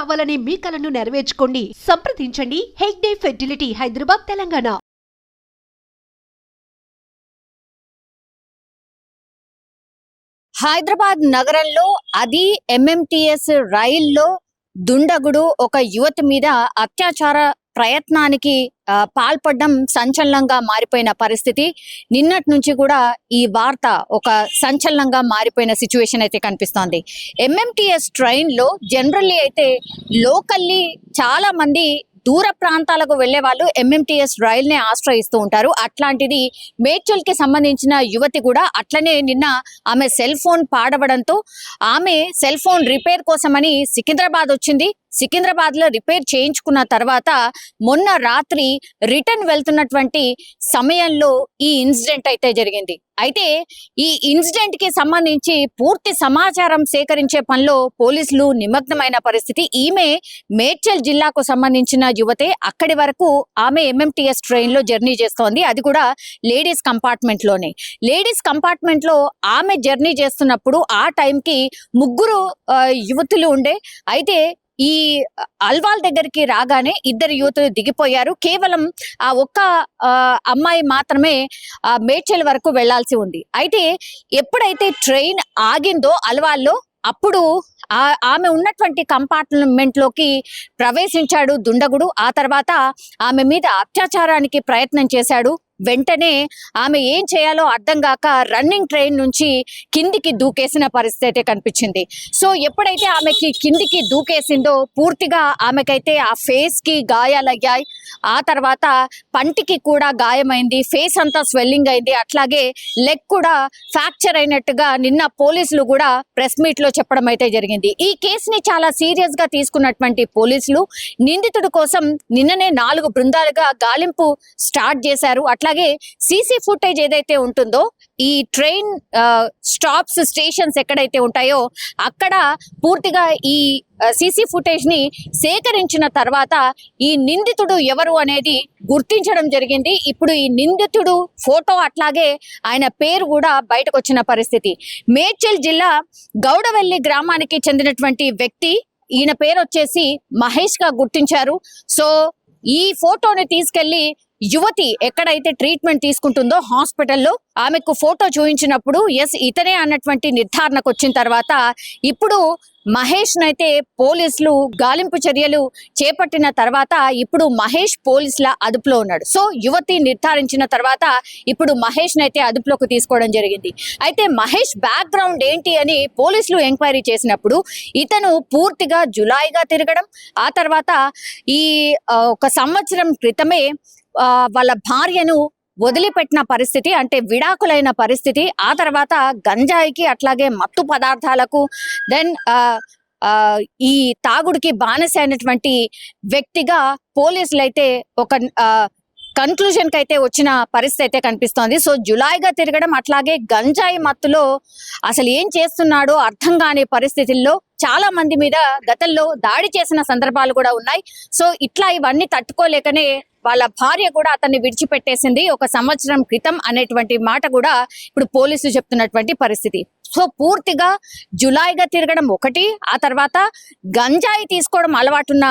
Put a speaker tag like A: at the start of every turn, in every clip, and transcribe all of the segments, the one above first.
A: కావాలనే మీ కలను నెరవేర్చుకోండి. సంప్రదించండి. హెగ్డే ఫెర్టిలిటీ హైదరాబాద్ తెలంగాణ.
B: హైదరాబాద్ నగరంలో అది ఎంఎంటిఎస్ రైల్లో దుండగుడు ఒక యువతి మీద అత్యాచార ప్రయత్నానికి ఆ, పాల్పడడం సంచలనంగా మారిపోయిన పరిస్థితి. నిన్నటి నుంచి కూడా ఈ వార్త ఒక సంచలనంగా మారిపోయిన సిచ్యువేషన్ అయితే కనిపిస్తోంది. ఎంఎంటిఎస్ ట్రైన్లో జనరల్లీ అయితే లోకల్లీ చాలా మంది దూర ప్రాంతాలకు వెళ్ళే వాళ్ళు ఎంఎంటీఎస్ రైల్ని ఆశ్రయిస్తూ ఉంటారు. అట్లాంటిది మేడ్చల్కి సంబంధించిన యువతి కూడా అట్లనే నిన్న ఆమె సెల్ ఫోన్ పాడవడంతో ఆమె సెల్ ఫోన్ రిపేర్ కోసమని సికింద్రాబాద్ వచ్చింది. సికింద్రాబాద్లో రిపేర్ చేయించుకున్న తర్వాత మొన్న రాత్రి రిటర్న్ వెళ్తున్నటువంటి సమయంలో ఈ ఇన్సిడెంట్ అయితే జరిగింది. అయితే ఈ ఇన్సిడెంట్కి సంబంధించి పూర్తి సమాచారం సేకరించే పనిలో పోలీసులు నిమగ్నమైన పరిస్థితి. ఈమె మేడ్చల్ జిల్లాకు సంబంధించిన యువతే. అక్కడి వరకు ఆమె ఎంఎంటీఎస్ ట్రైన్లో జర్నీ చేస్తోంది. అది కూడా లేడీస్ కంపార్ట్మెంట్లోనే లేడీస్ కంపార్ట్మెంట్లో ఆమె జర్నీ చేస్తున్నప్పుడు ఆ టైంకి ముగ్గురు యువతులు ఉండే. అయితే ఈ అల్వాల్ దగ్గరికి రాగానే ఇద్దరు యువతులు దిగిపోయారు. కేవలం ఆ ఒక్క అమ్మాయి మాత్రమే మేడ్చల్ వరకు వెళ్ళాల్సి ఉంది. అయితే ఎప్పుడైతే ట్రైన్ ఆగిందో అల్వాల్లో అప్పుడు ఆ- ఆమె ఉన్నటువంటి కంపార్ట్మెంట్లోకి ప్రవేశించాడు దుండగుడు. ఆ తర్వాత ఆమె మీద అత్యాచారానికి ప్రయత్నం చేశాడు. వెంటనే ఆమె ఏం చేయాలో అర్థం కాక రన్నింగ్ ట్రైన్ నుంచి కిందికి దూకేసిన పరిస్థితి అయితే కనిపించింది. సో ఎప్పుడైతే ఆమెకి కిందికి దూకేసిందో పూర్తిగా ఆమెకైతే ఆ ఫేస్కి గాయాలయ్యాయి. ఆ తర్వాత పంటికి కూడా గాయమైంది ఫేస్ అంతా స్వెల్లింగ్ అయింది. అట్లాగే లెగ్ కూడా ఫ్రాక్చర్ అయినట్టుగా నిన్న పోలీసులు కూడా ప్రెస్ మీట్లో చెప్పడం అయితే జరిగింది. ఈ కేసుని చాలా సీరియస్గా తీసుకున్నటువంటి పోలీసులు నిందితుడి కోసం నిన్ననే నాలుగు బృందాలుగా గాలింపు స్టార్ట్ చేశారు. అట్లా అలాగే సీసీ ఫుటేజ్ ఏదైతే ఉంటుందో ఈ ట్రైన్ స్టాప్స్ స్టేషన్స్ ఎక్కడైతే ఉంటాయో అక్కడ పూర్తిగా ఈ సీసీ ఫుటేజ్ని సేకరించిన తర్వాత ఈ నిందితుడు ఎవరు అనేది గుర్తించడం జరిగింది. ఇప్పుడు ఈ నిందితుడు ఫోటో అట్లాగే ఆయన పేరు కూడా బయటకు వచ్చిన పరిస్థితి. మేడ్చల్ జిల్లా గౌడవెల్లి గ్రామానికి చెందినటువంటి వ్యక్తి ఈయన పేరు వచ్చేసి మహేష్గా గుర్తించారు. సో ఈ ఫోటోని తీసుకెళ్ళి యువతి ఎక్కడైతే ట్రీట్మెంట్ తీసుకుంటుందో హాస్పిటల్లో ఆమెకు ఫోటో చూపించినప్పుడు ఎస్ ఇతనే అన్నటువంటి నిర్ధారణకు వచ్చిన తర్వాత ఇప్పుడు మహేష్ నైతే పోలీసులు గాలింపు చర్యలు చేపట్టిన తర్వాత ఇప్పుడు మహేష్ పోలీసుల అదుపులో ఉన్నాడు. సో యువతి నిర్ధారించిన తర్వాత ఇప్పుడు మహేష్ నైతే అదుపులోకి తీసుకోవడం జరిగింది. అయితే మహేష్ బ్యాక్గ్రౌండ్ ఏంటి అని పోలీసులు ఎంక్వైరీ చేసినప్పుడు ఇతను పూర్తిగా జులాయిగా తిరగడం ఆ తర్వాత ఈ ఒక సంవత్సరం క్రితమే వాళ్ళ భార్యను వదిలిపెట్టిన పరిస్థితి అంటే విడాకులైన పరిస్థితి ఆ తర్వాత గంజాయికి అట్లాగే మత్తు పదార్థాలకు దెన్ ఈ తాగుడికి బానిస అయినటువంటి వ్యక్తిగా పోలీసులు అయితే ఒక కన్క్లూజన్కి అయితే వచ్చిన పరిస్థితి అయితే కనిపిస్తోంది. సో జులాయిగా తిరగడం అట్లాగే గంజాయి మత్తులో అసలు ఏం చేస్తున్నాడో అర్థం కాని పరిస్థితుల్లో చాలా మంది మీద గతంలో దాడి చేసిన సందర్భాలు కూడా ఉన్నాయి. సో ఇట్లా ఇవన్నీ తట్టుకోలేకనే వాళ్ళ భార్య కూడా అతన్ని విడిచిపెట్టేసింది. ఒక సంవత్సరం క్రితం అనేటువంటి మాట కూడా ఇప్పుడు పోలీసులు చెప్తున్నటువంటి పరిస్థితి. సో పూర్తిగా జులాయిగా తిరగడం ఒకటి ఆ తర్వాత గంజాయి తీసుకోవడం అలవాటున్న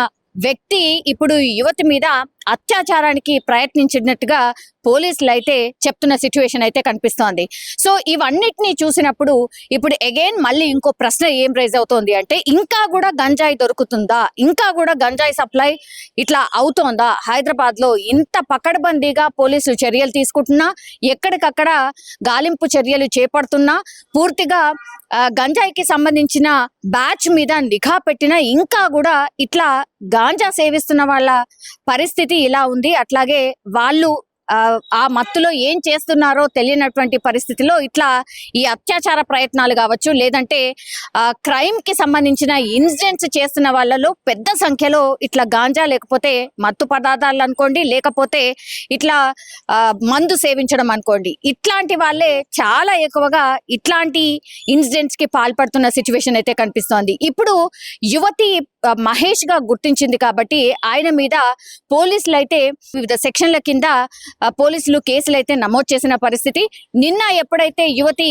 B: వ్యక్తి ఇప్పుడు యువతి మీద అత్యాచారానికి ప్రయత్నించినట్టుగా పోలీసులు అయితే చెప్తున్న సిచ్యువేషన్ అయితే కనిపిస్తోంది. సో ఇవన్నిటిని చూసినప్పుడు ఇప్పుడు అగైన్ మళ్ళీ ఇంకో ప్రశ్న ఏం రైజ్ అవుతోంది అంటే ఇంకా కూడా గంజాయి దొరుకుతుందా? ఇంకా కూడా గంజాయి సప్లై ఇట్లా అవుతోందా? హైదరాబాద్లో ఇంత పకడ్బందీగా పోలీసులు చర్యలు తీసుకుంటున్నా ఎక్కడికక్కడ గాలింపు చర్యలు చేపడుతున్నా పూర్తిగా గంజాయికి సంబంధించిన బ్యాచ్ మీద నిఘా పెట్టినా ఇంకా కూడా ఇట్లా గాంజా సేవిస్తున్న వాళ్ళ పరిస్థితి ఇలా ఉంది. అట్లాగే వాళ్ళు ఆ, మత్తులో ఏం చేస్తున్నారో తెలియనటువంటి పరిస్థితిలో ఇట్లా ఈ అత్యాచార ప్రయత్నాలు కావచ్చు లేదంటే క్రైమ్కి సంబంధించిన ఇన్సిడెంట్స్ చేస్తున్న వాళ్ళలో పెద్ద సంఖ్యలో ఇట్లా గాంజా లేకపోతే మత్తు పదార్థాలు అనుకోండి లేకపోతే ఇట్లా ఆ, మందు సేవించడం అనుకోండి. ఇట్లాంటి వాళ్ళే చాలా ఎక్కువగా ఇట్లాంటి ఇన్సిడెంట్స్కి పాల్పడుతున్న సిచ్యువేషన్ అయితే కనిపిస్తోంది. ఇప్పుడు యువతి మహేష్గా గుర్తించింది కాబట్టి ఆయన మీద పోలీసులు అయితే వివిధ సెక్షన్ల కింద పోలీసులు కేసులు అయితే నమోదు చేసిన పరిస్థితి. నిన్న ఎప్పుడైతే యువతి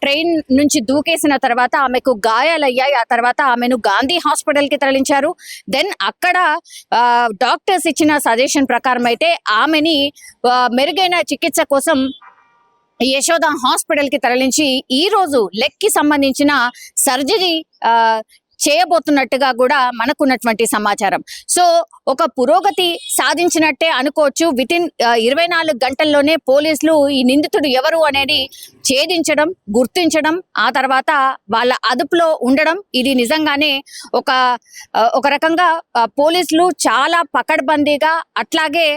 B: ట్రైన్ నుంచి దూకేసిన తర్వాత ఆమెకు గాయాలయ్యాయి ఆ తర్వాత ఆమెను గాంధీ హాస్పిటల్కి తరలించారు. దెన్ అక్కడ ఆ, డాక్టర్స్ ఇచ్చిన సజెషన్ ప్రకారం అయితే ఆమెని మెరుగైన చికిత్స కోసం యశోద హాస్పిటల్కి తరలించి ఈ రోజు లెగ్కి సంబంధించిన సర్జరీ ఆ, చేయబోతున్నట్టుగా కూడా మనకున్నటువంటి సమాచారం. సో ఒక పురోగతి సాధించినట్టే అనుకోవచ్చు. విత్ ఇన్ ఇరవై నాలుగు గంటల్లోనే పోలీసులు ఈ నిందితుడు ఎవరు అనేది ఛేదించడం గుర్తించడం ఆ తర్వాత వాళ్ళ అదుపులో ఉండడం ఇది నిజంగానే ఒక ఒక రకంగా పోలీసులు చాలా పకడ్బందీగా అట్లాగే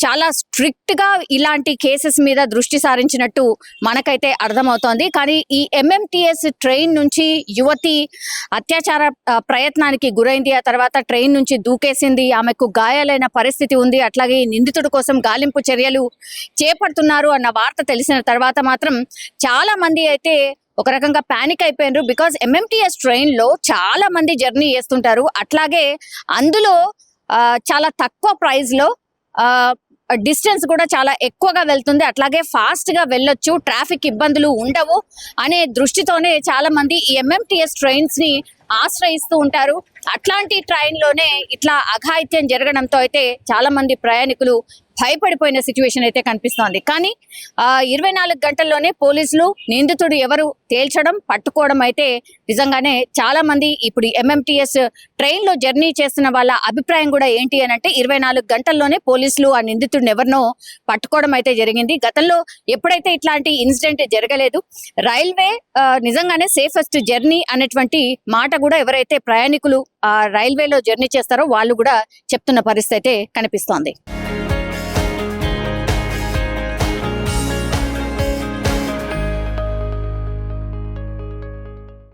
B: చాలా స్ట్రిక్ట్గా ఇలాంటి కేసెస్ మీద దృష్టి సారించినట్టు మనకైతే అర్థమవుతోంది. కానీ ఈ ఎంఎంటిఎస్ ట్రైన్ నుంచి యువతి అత్యాచార ప్రయత్నానికి గురైంది. ఆ తర్వాత ట్రైన్ నుంచి దూకేసింది. ఆమెకు గాయాలైన పరిస్థితి ఉంది. అట్లాగే ఈ నిందితుడి కోసం గాలింపు చర్యలు చేపడుతున్నారు అన్న వార్త తెలిసిన తర్వాత మాత్రం చాలా మంది అయితే ఒక రకంగా పానిక్ అయిపోయినారు. బికాజ్ ఎంఎంటిఎస్ ట్రైన్లో చాలా మంది జర్నీ చేస్తుంటారు. అట్లాగే అందులో ఆ, చాలా తక్కువ ప్రైస్లో డిస్టెన్స్ కూడా చాలా ఎక్కువగా వెళ్తుంది. అట్లాగే ఫాస్ట్గా వెళ్ళొచ్చు ట్రాఫిక్ ఇబ్బందులు ఉండవు అనే దృష్టితోనే చాలా మంది ఈ ఎంఎంటిఎస్ ట్రైన్స్ని ఆశ్రయిస్తూ ఉంటారు. అట్లాంటి ట్రైన్లోనే ఇట్లా అఘాయిత్యం జరగడంతో అయితే చాలా మంది ప్రయాణికులు భయపడిపోయిన సిచ్యువేషన్ అయితే కనిపిస్తోంది. కానీ ఆ ఇరవై నాలుగు గంటల్లోనే పోలీసులు నిందితుడు ఎవరు తేల్చడం పట్టుకోవడం అయితే నిజంగానే చాలా మంది ఇప్పుడు ఎంఎంటిఎస్ ట్రైన్లో జర్నీ చేస్తున్న వాళ్ళ అభిప్రాయం కూడా ఏంటి అని అంటే ఇరవై నాలుగు గంటల్లోనే పోలీసులు ఆ నిందితుడిని ఎవరినో పట్టుకోవడం అయితే జరిగింది. గతంలో ఎప్పుడైతే ఇట్లాంటి ఇన్సిడెంట్ జరగలేదు రైల్వే ఆ, నిజంగానే సేఫెస్ట్ జర్నీ అనేటువంటి మాట కూడా ఎవరైతే ప్రయాణికులు ఆ రైల్వేలో జర్నీ చేస్తారో వాళ్ళు కూడా చెప్తున్న పరిస్థితి అయితే కనిపిస్తోంది.